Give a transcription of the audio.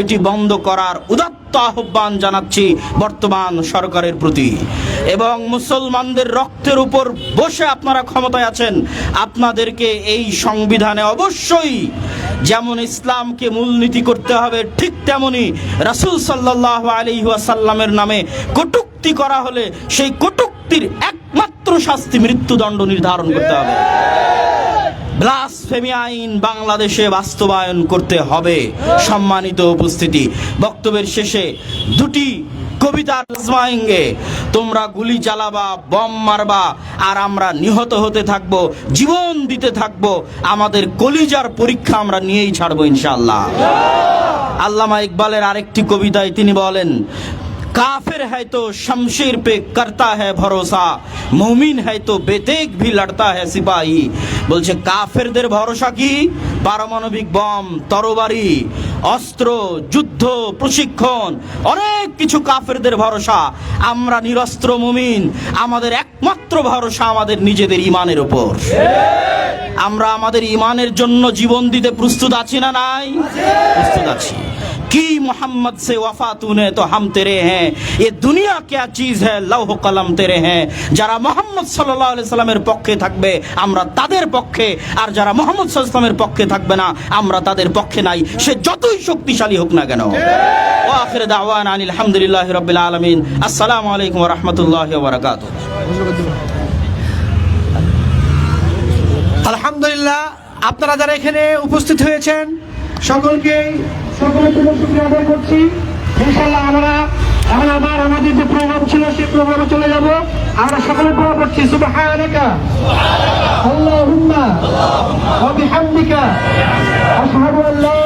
এটি বন্ধ করার উদাত্ত আহ্বান জানাচ্ছি বর্তমান সরকারের প্রতি। এবং মুসলমানদের রক্তের উপর বসে আপনারা ক্ষমতায় আছেন, আপনাদেরকে এই সংবিধানে অবশ্যই যেমন ইসলামকে মূলনীতি করতে হবে, ঠিক তেমনি রাসূল সাল্লাহ আলী ওয়াসাল্লামের নামে কটুক্তি করা হলে সেই কটুক্তির একমাত্র শাস্তি মৃত্যুদণ্ড নির্ধারণ করতে হবে। ব্লাসফেমি আইন বাংলাদেশে বাস্তবায়ন করতে হবে। সম্মানিত উপস্থিতি, বক্তব্যের শেষে দুটি কবিতা আজমায়েঙ্গে তোমরা গুলি চালাবা, বম মারবা, আর আমরা নিহত হতে থাকব, জীবন দিতে থাকব, আমাদের কলিজার পরীক্ষা আমরা নিয়েই ছাড়বো ইনশাআল্লাহ। আল্লামা ইকবালের আরেকটি কবিতায় তিনি বলেন काफिर है तो शमशीर पे करता है भरोसा মুমিন है तो বেতেক भी लड़ता है সিপাহী বলছে কাফেরদের ভরসা কি পারমাণবিক বম তরবারি অস্ত্র যুদ্ধ প্রশিক্ষণ অনেক কিছু কাফেরদের ভরসা আমরা নিরস্ত্র মুমিন আমাদের একমাত্র ভরসা আমাদের নিজেদের ইমানের উপর আমরা আমাদের ইমানের জন্য জীবন দিতে প্রস্তুত আছি না নাই প্রস্তুত আছি কি মোহাম্মদ সে ওয়াফা তুনে তো হাম তেরে হ্যাঁ এ দুনিয়া क्या चीज है লৌহ কলম তেরে হ্যাঁ যারা মোহাম্মদ সাল্লাল্লাহু আলাইহি সাল্লামের পক্ষে থাকবে আমরা তাদের পক্ষে আর যারা মোহাম্মদ সাল্লাল্লাহু আলাইহি সাল্লামের পক্ষে থাকবে না আমরা তাদের পক্ষে নাই সে যতই শক্তিশালী হোক না কেন ওয়া আখির দাওয়ানা আনিল হামদুলিল্লাহি রাব্বিল আলামিন আসসালামু আলাইকুম ওয়া রাহমাতুল্লাহি ওয়া বারাকাতুহু আলহামদুলিল্লাহ আপনারা যারা এখানে উপস্থিত হয়েছেন সকলকে সকলের জন্য শুক্রিয়া আদায় করছি। ইনশাল্লাহ আমরা এখন আবার আমাদের যে প্রোগ্রাম ছিল, সেই প্রোগ্রামে চলে যাব। আমরা সকলে দোয়া করছি, সুবহানাকা। লা